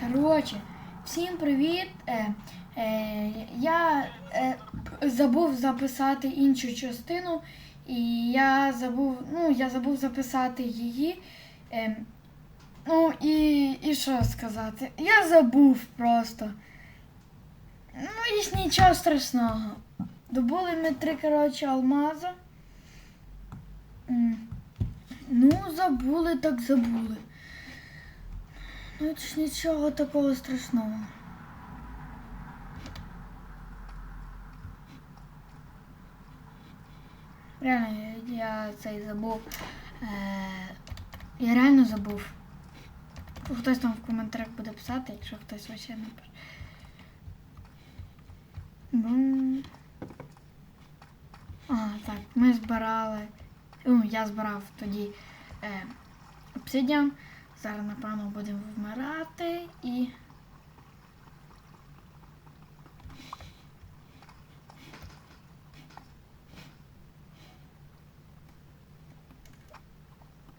Коротше, всім привіт. Е, е, я е, забув записати іншу частину, і я забув, ну, я забув записати її. Е, ну і, і що сказати? Я забув просто. Ну, і нічого страшного. Добули ми три, коротше, алмаза. Ну, забули, так забули. Ну, це ж нічого такого страшного. Реально, я, цей забув. Е, я реально забув. Хтось там в коментарях буде писати, якщо хтось вообще не пише. Ну. А, так, ми збирали. Ну, я збирав тоді е, обсидіан. Зараз, напевно, будемо вмирати і.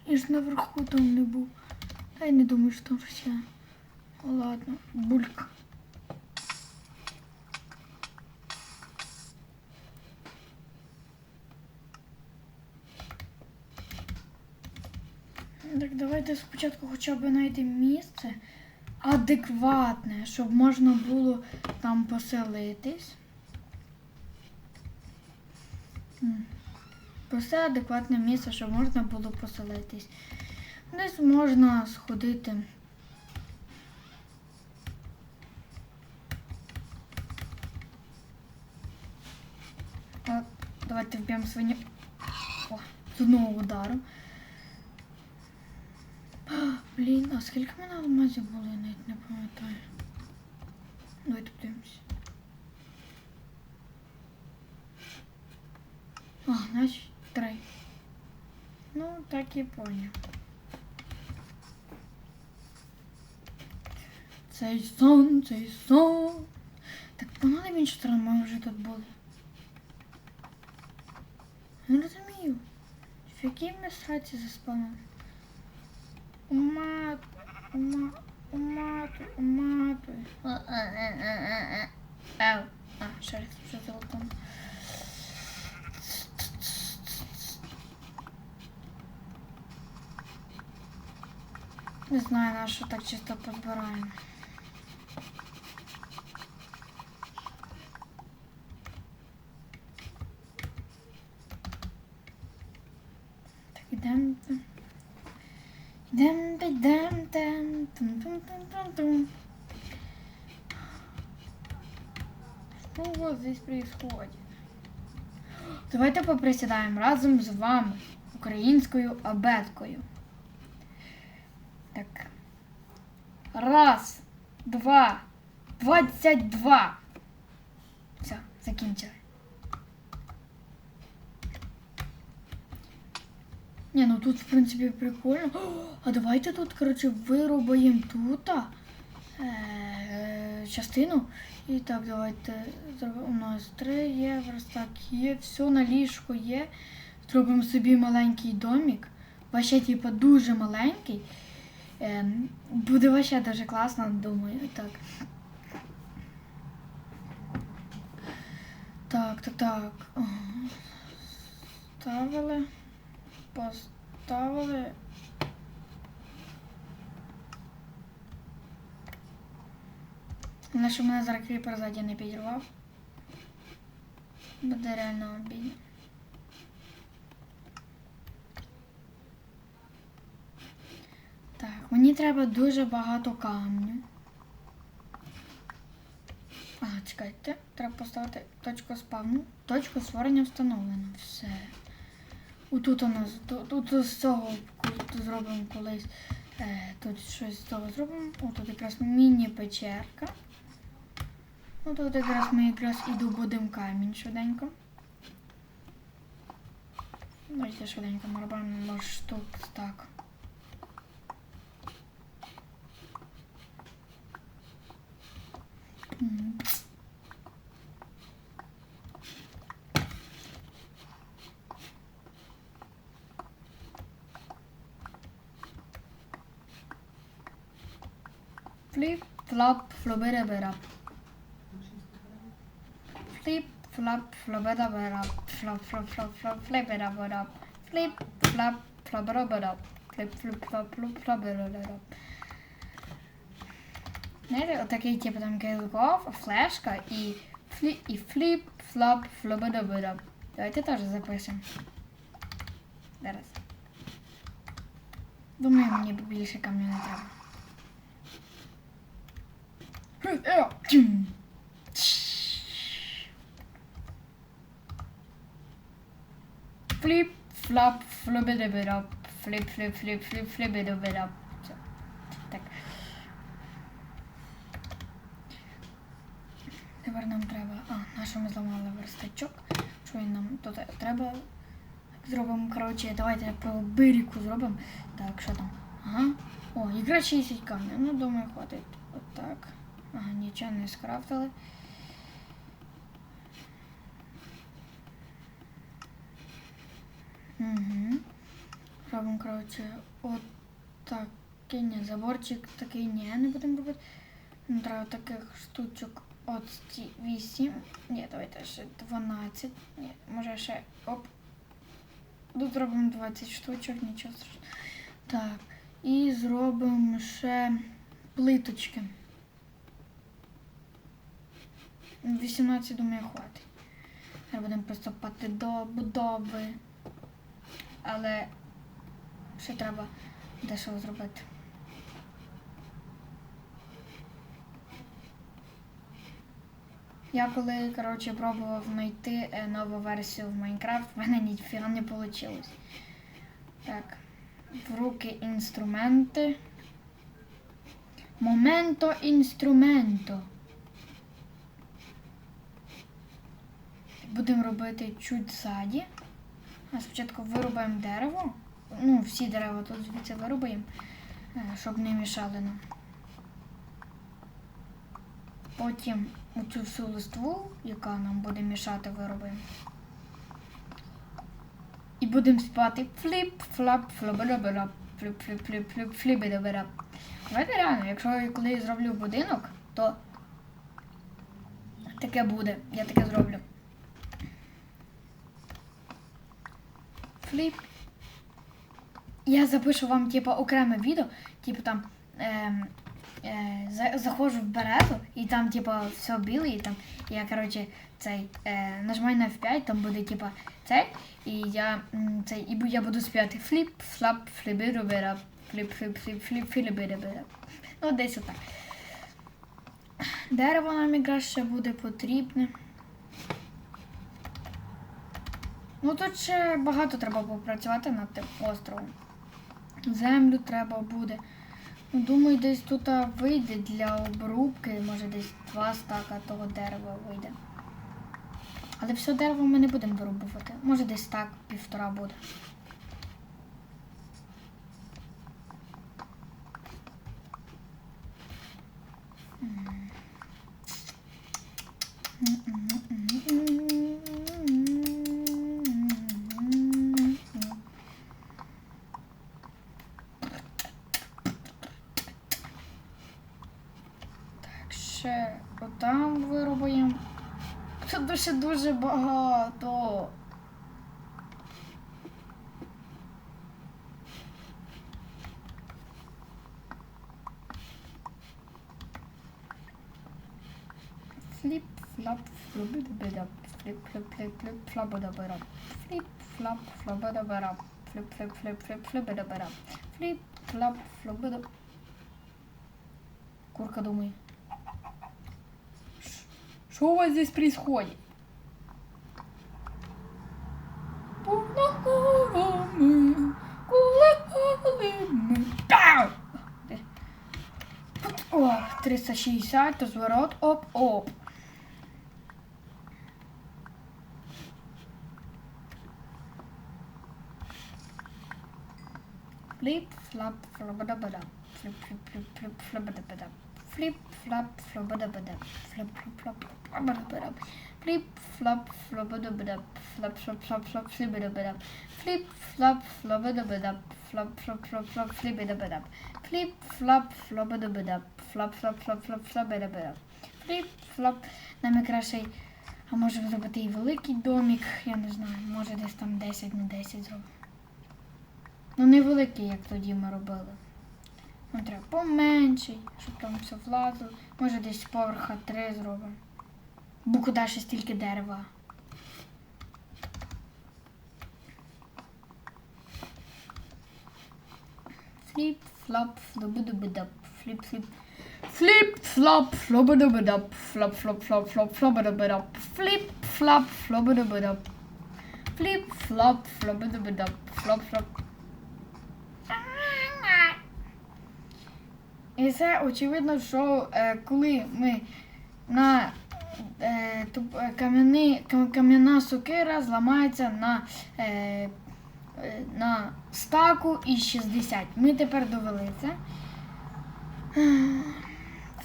Я ж наверху там не був. Та й не думаю, що там ще. Ладно, булька. Так давайте спочатку хоча б знайдемо місце адекватне, щоб можна було там поселитись. Просто адекватне місце, щоб можна було поселитись. Десь можна сходити. От, давайте вб'ємо свині. О, з одного удару. Блін, а скільки мене алмазів було, я навіть не пам'ятаю. Давайте подивимось. А, значить, три. Ну, так і поняв. Цей сон, цей сон. Так погнали в іншу сторону, вже тут були. Не розумію. В якій ми сраці заспали? Ау. А, ще раз, це там? Не знаю, на що так чисто позбираємо. Так, ідемо. Дем дем дем дем тум тум тум Что у вас здесь происходит? Давайте поприсідаємо разом з вами українською абеткою. Так. Раз, два, двадцять два. Все, закінчили. Не, ну тут, в принципі, прикольно. А давайте тут, коротше, вирубаємо тут е, частину. І так, давайте. У нас три є, верстак є, все на ліжку є. Зробимо собі маленький домик. Вообще, типу, дуже маленький. Е, буде вообще дуже класно, думаю. Так. Так, так, так. Ставили. Поставили. Головне, щоб мене зараз кріпер ззаді не підірвав. Буде реально обідно. Так, мені треба дуже багато камню. А, чекайте, треба поставити точку спавну. Точку створення встановлено. Все. Отут у нас, тут, з цього тут зробимо колись. Е, тут щось з цього зробимо. О, тут якраз міні-печерка. Ну тут якраз ми якраз і добудемо камінь швиденько. Давайте швиденько робимо може штук так. М. Фліп, флап, флоберебера. Фліп, флап, флоберебера. Флап, флап, флап, флап, флеберебера. Фліп, флап, флоберебера. Фліп, фліп, флап, флоп, флоберебера. Знаєте, отакий типу там кайлков, флешка і фліп, і фліп, флап, флоберебера. Давайте теж запишемо. Зараз. Думаю, мені більше камню не треба. Фліп, флап, флобедебедап, фліп, фліп, фліп, фліп, флібедебедап. Все. Так. Тепер нам треба. А, на ми зламали верстачок? Що він нам тут треба? Зробимо, коротше, давайте по бирику зробимо. Так, що там? Ага. О, ігра 60 камня. Ну, думаю, хватить. От. Ага, нічого не скрафтили. Угу. Робимо, коротше, от такий ні, заборчик такий ні, не будемо робити. Нам треба таких штучок от ці 8. Ні, давайте ще 12. Ні, може ще оп. Тут зробимо 20 штучок, нічого страшного. Так. І зробимо ще плиточки. 18, думаю, хватить. Зараз будемо приступати до будови. Але ще треба дещо зробити. Я коли коротше, пробував знайти е, нову версію в Майнкрафт, в мене ніфіга не вийшло. Так, в руки інструменти. Моменто інструменто. Будемо робити чуть ззаді. Спочатку вирубаємо дерево. Ну, всі дерева тут звідси вирубаємо, е, щоб не мішали нам. Потім оцю всю листву, яка нам буде мішати, виробимо. І будемо спати фліп, флап, флабарабара, фліп, фліп, фліп, фліп, флібедабара. Давайте реально, якщо я коли зроблю будинок, то таке буде. Я таке зроблю. Фліп. Я запишу вам, типу, окреме відео, типу там. Ем, е, заходжу в березу, і там, типа, все біле, і там я, коротше, цей е, нажимаю на F5, там буде, типа, цей, і я цей, і я буду співати фліп, флап, флібирубера, фліп, фліп, фліп, фліп, флібирубера. Ну, десь отак. Дерево нам якраз ще буде потрібне. Ну тут ще багато треба попрацювати над тим островом. Землю треба буде. Ну, Думаю, десь тут вийде для обрубки, може десь два стака того дерева вийде. Але все дерево ми не будемо вирубувати. Може десь так півтора буде. Так, ще отам вирубаємо. Тут дуже дуже багато. Фліп, флап, флобидобидап, фліп, фліп, фліп, фліп, флабидобидап, фліп, флап, флобидобидап, фліп, фліп, фліп, фліп, флібидобидап, фліп, флап, флобидоп. Курка думає. Что у вас здесь происходит? О, 360, розворот, оп-оп. Флип, флап, флабадабада. Флип, флип, флип, флип, флабадабада. Фліп, флап, флободобода. Флоп, флоп, флоп, флободобода. Фліп, флоп, флободобода. Флоп, флоп, флоп, флоп, флібодобода. Фліп, флоп, флободобода. Флоп, флоп, флоп, флоп, флібодобода. Фліп, флоп, флободобода. Флоп, флоп, флоп, флоп, флободобода. Фліп, флоп. Нам кращий, а може зробити і великий домик, я не знаю, може десь там 10 на 10 зробимо. Ну не великий, як тоді ми робили. Нам треба поменший, щоб там все влазило. Може десь поверха три зробимо. Бо куди ще стільки дерева. Фліп, флоп, флобудубудап, фліп, фліп. Фліп, флоп, флобудубудап, флоп, флоп, флоп, флоп, флобудубудап, фліп, флоп, флобудубудап. Фліп, флоп, флобудубудап, флоп, флоп. І це очевидно, що е, коли ми на е, е, кам'яна сокира зламається на, е, на стаку і 60. Ми тепер довели це.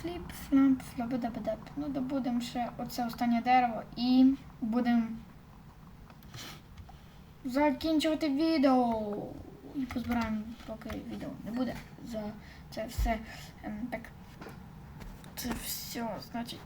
Фліп, фламп, флабадабадаб. Ну, добудемо ще оце останнє дерево і будемо закінчувати відео. І позбираємо, поки відео не буде. За це все. ем, так. Це все, значить.